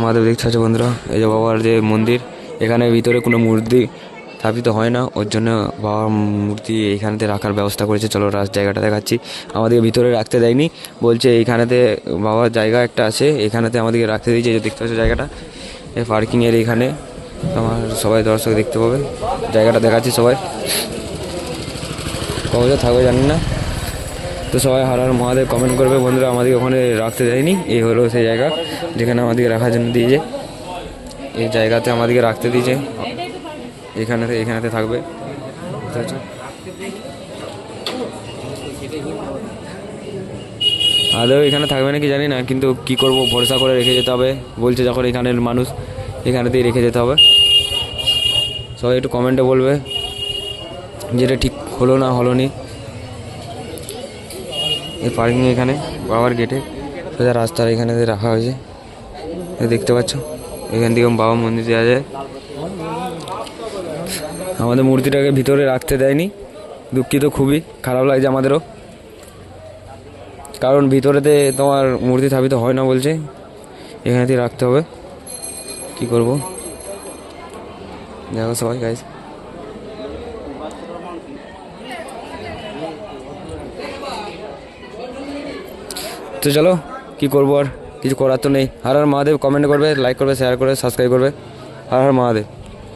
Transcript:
মহাদেব দেখতে পাচ্ছ বন্ধুরা? এই যে বাবার যে মন্দির, এখানে ভিতরে কোনো মূর্তি স্থাপিত হয় না। ওর জন্য বাবার মূর্তি এইখানেতে রাখার ব্যবস্থা করেছে। চলো রাস জায়গাটা দেখাচ্ছি। আমাদেরকে ভিতরে রাখতে দেয়নি। বলছে এইখানেতে বাবার জায়গা একটা আছে। এখানেতে আমাদেরকে রাখতে দিয়েছে। যে দেখতে পাচ্ছ জায়গাটা? এই পার্কিংয়ের এইখানে আমার সবাই দর্শক দেখতে পাবে। জায়গাটা দেখাচ্ছি সবাই। কবে থাকবে জানি না। তো সবাই হার হার মহাদেব কমেন্ট করবে। বন্ধুরা, আমাদেরকে ওখানে রাখতে দেয়নি। এই হলো সেই জায়গা। যেখানে আমাদেরকে রাখার জন্য দিয়েছে। এই জায়গাতে আমাদেরকে রাখতে দিয়েছে। এখানেতে এখানেতে থাকবে। আদৌ এখানে থাকবে নাকি জানি না, কিন্তু কি করব, ভরসা করে রেখে যেতে হবে। বলছে যখন এখানের মানুষ, এখানেতেই রেখে যেতে হবে। সবাই একটু কমেন্টে বলবে যেটা ঠিক হলো না হলো নি। এই পার্কিং এখানে, বাবার গেটে সোজা রাস্তার এখানে রাখা হয়েছে। দেখতে পাচ্ছ, এখান থেকে বাবা মন্দির যাওয়া যায়। আমাদের মূর্তিটাকে ভিতরে রাখতে দেয়নি। দুঃখিত, খুবই খারাপ লাগছে আমাদেরও। কারণ ভিতরেতে তোমার মূর্তি স্থাপিত হয় না বলছে। এখানেতেই রাখতে হবে। কি করব? দেখো সবাই গাইজ তো চলো, কি করব আর? কিছু করার তো নেই। আর আর মহাদেব কমেন্ট করবে লাইক করবে শেয়ার করবে সাবস্ক্রাইব করবে। আর আর মহাদেব।